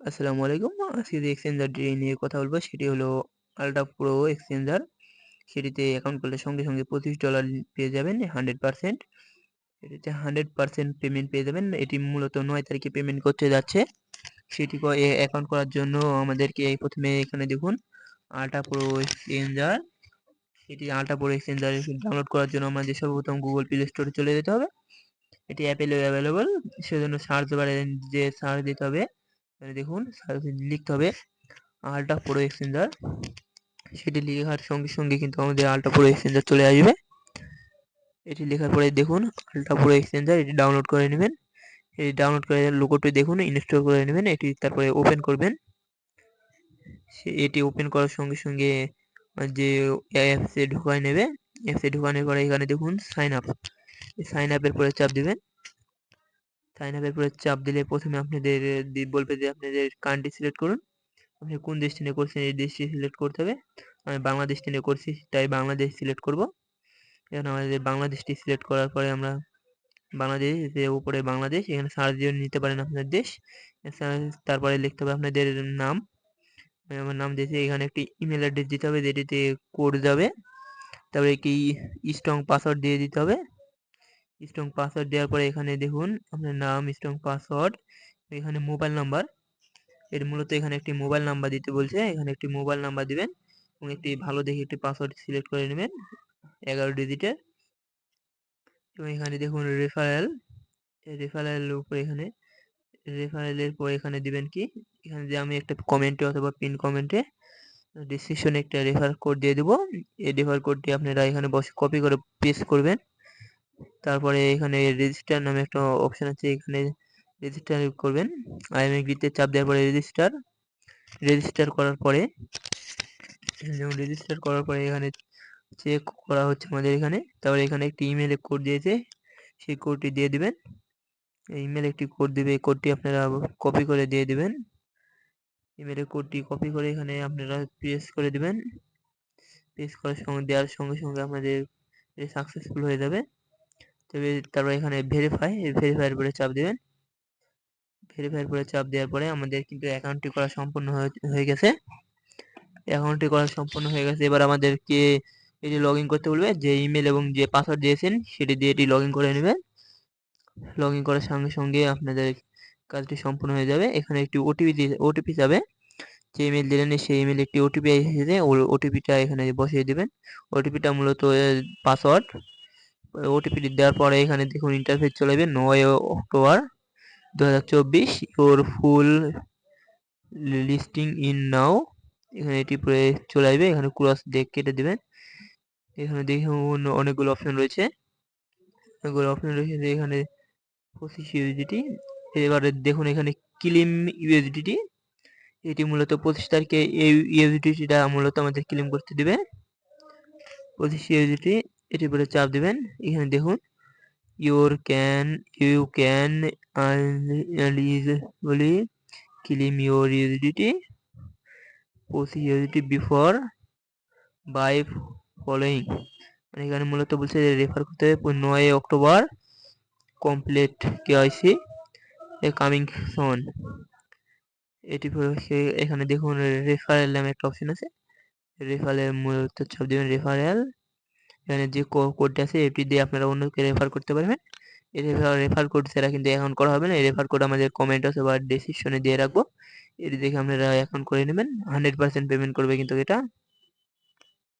আসসালামু আলাইকুম। আজকে যে এক্সচেঞ্জারটি নিয়ে কথা বলব, সেটি হলো আলট্রা প্রো এক্সচেঞ্জার সেটিতে অ্যাকাউন্ট করলে সঙ্গে সঙ্গে পঁচিশ ডলার পেয়ে যাবেন হান্ড্রেড পারসেন্ট এটিতে হান্ড্রেড পারসেন্ট পেমেন্ট পেয়ে যাবেন। এটি মূলত নয় তারিখে পেমেন্ট করতে যাচ্ছে। সেটি অ্যাকাউন্ট করার জন্য আমাদেরকে প্রথমে এখানে দেখুন আলট্রা প্রো এক্সচেঞ্জার এটি আলট্রা প্রো এক্সচেঞ্জার ডাউনলোড করার জন্য আমাদের সর্বপ্রথম গুগল প্লে স্টোরে চলে যেতে হবে। এটি অ্যাপেলে অ্যাভেলেবল সেজন্য সার্চ বারে যে সার্চ দিতে হবে দেখুন লিখতে হবে আলট্রা প্রো এক্সচেঞ্জার সেটি লেখার সঙ্গে সঙ্গে কিন্তু আমাদের আলট্রা প্রো এক্সচেঞ্জার চলে আসবে। এটি লেখার পরে দেখুন আলট্রা প্রো এক্সচেঞ্জার এটি ডাউনলোড করে নেবেন। এটি ডাউনলোড করে লোগোটি দেখুন ইনস্টল করে নেবেন, এটি তারপরে ওপেন করবেন। সে, এটি ওপেন করার সঙ্গে সঙ্গে যে অ্যাপসে ঢোকায় নেবে অ্যাপসে ঢোকানোর পরে এখানে দেখুন সাইন আপ সাইন আপের পরে চাপ দিবেন। সাইন পরে চাপ দিলে প্রথমে আপনাদের বলবে যে আপনাদের কান্ট্রি সিলেক্ট করুন। আপনি কোন দেশটি নিয়ে করছেন, এই দেশটি সিলেক্ট করতে হবে। আমি বাংলাদেশটি নিয়ে করছি, তাই বাংলাদেশ সিলেক্ট করব। এখন আমাদের বাংলাদেশটি সিলেক্ট করার পরে আমরা বাংলাদেশ যে উপরে বাংলাদেশ, এখানে সার্চ দিয়ে নিতে পারেন আপনার দেশ। তারপরে লিখতে হবে আপনাদের নাম। আমার নাম দিয়েছি, এখানে একটি ইমেল অ্যাড্রেস দিতে হবে, যেটিতে কোড যাবে। তারপরে একটি স্ট্রং পাসওয়ার্ড দিয়ে দিতে হবে। স্ট্রং পাসওয়ার্ড দেওয়ার পরে এখানে দেখুন আপনার নাম স্ট্রং পাসওয়ার্ড এখানে মোবাইল নাম্বার এর মূলত এখানে একটি মোবাইল নাম্বার দিতে বলছে, এখানে একটি মোবাইল নাম্বার দিবেন এবং একটি ভালো দেখে একটি পাসওয়ার্ড সিলেক্ট করে নেবেন, এগারো ডিজিটের এবং এখানে দেখুন রেফারেল রেফারেল উপরে এখানে রেফারেলের পর এখানে দিবেন কি? এখানে যে আমি একটা কমেন্টে অথবা পিন কমেন্টে ডিসক্রিপশনে একটা রেফার কোড দিয়ে দেবো। এই রেফার কোডটি আপনারা এখানে বসে কপি করে পেস্ট করবেন। তারপরে এখানে রেজিস্টার নামে একটা অপশন আছে, এখানে রেজিস্টার করবেন। আইএমএগ্রিতে চাপ দেওয়ার পরে রেজিস্টার রেজিস্টার করার পরে, যেমন রেজিস্টার করার পরে এখানে চেক করা হচ্ছে আমাদের এখানে। তারপরে এখানে একটি ইমেলে কোড দিয়েছে, সেই কোডটি দিয়ে দিবেন। ইমেল একটি কোড দিবে, এই কোডটি আপনারা কপি করে দিয়ে দিবেন। ইমেলের কোডটি কপি করে এখানে আপনারা পেস্ট করে দিবেন। পেস্ট করার সঙ্গে, দেওয়ার সঙ্গে সঙ্গে আপনাদের সাকসেসফুল হয়ে যাবে। তবে তারপর এখানে ভেরিফাই ভেরিফাইয়ের পরে চাপ দেবেন। ভেরিফাইয়ের পরে চাপ দেওয়ার পরে আমাদের কিন্তু অ্যাকাউন্টটি করা সম্পূর্ণ হয়ে গেছে। অ্যাকাউন্টটি করা সম্পূর্ণ হয়ে গেছে। এবার আমাদেরকে এটি লগ করতে বলবে, যে ইমেল এবং যে পাসওয়ার্ড দিয়েছেন, সেটি দিয়ে এটি লগ করে নেবেন। লগ করার সঙ্গে সঙ্গে আপনাদের কাজটি সম্পূর্ণ হয়ে যাবে। এখানে একটি ওটিপি দিয়ে ওটিপি যাবে। যে ইমেল দিলেন, সেই ইমেল একটি ওটিপি এসেছে। ওটিপিটা এখানে বসিয়ে দেবেন। ওটিপিটা মূলত পাসওয়ার্ড ওটিপি দেওয়ার পরে এখানে দেখুন ইন্টারফেস চলে যাবে নয় অক্টোবর দু হাজার চব্বিশ ফুল লিস্টিং ইন নাও এখানে এটি চলে আসবে। এখানে ক্রস দেখ কেটে দেবেন। এখানে দেখুন অনেকগুলো অপশন রয়েছে। অনেকগুলো অপশন রয়েছে। এখানে পঁচিশ ইউএসডিটি এবারে দেখুন এখানে ক্লিম ইউএসডিটি এটি মূলত পঁচিশ তারিখে এই ইউএসডিটিটা মূলত আমাদের ক্লিম করতে দিবে। পঁচিশ ইউএসডিটি এটি পরে চাপ দিবেন। এখানে দেখুন ইউর ক্যান ইউ ক্যান বলি ক্লেম ইউর ইউএসডিটি পঁচিশ ইউএসডিটি বিফোর বাই ফলোয়িং মানে এখানে মূলত বলছে রেফার করতে হবে নয় October complete KYC coming soon এটি এখানে দেখুন রেফারেল নামে একটা অপশন আছে। রেফারেল মূলত চাপ দেবেন রেফারেল এখানে যে কোডটা আছে এটি দিয়ে আপনারা অন্যকে রেফার করতে পারবেন। এই রেফার কোড ছাড়া কিন্তু অ্যাকাউন্ট করা হবে না। এই রেফার কোড আমাদের কমেন্ট আছে বা ডিসক্রিপশনে দিয়ে রাখব। এটি দেখে আপনারা অ্যাকাউন্ট করে নেবেন। হান্ড্রেড পার্সেন্ট পেমেন্ট করবে কিন্তু এটা।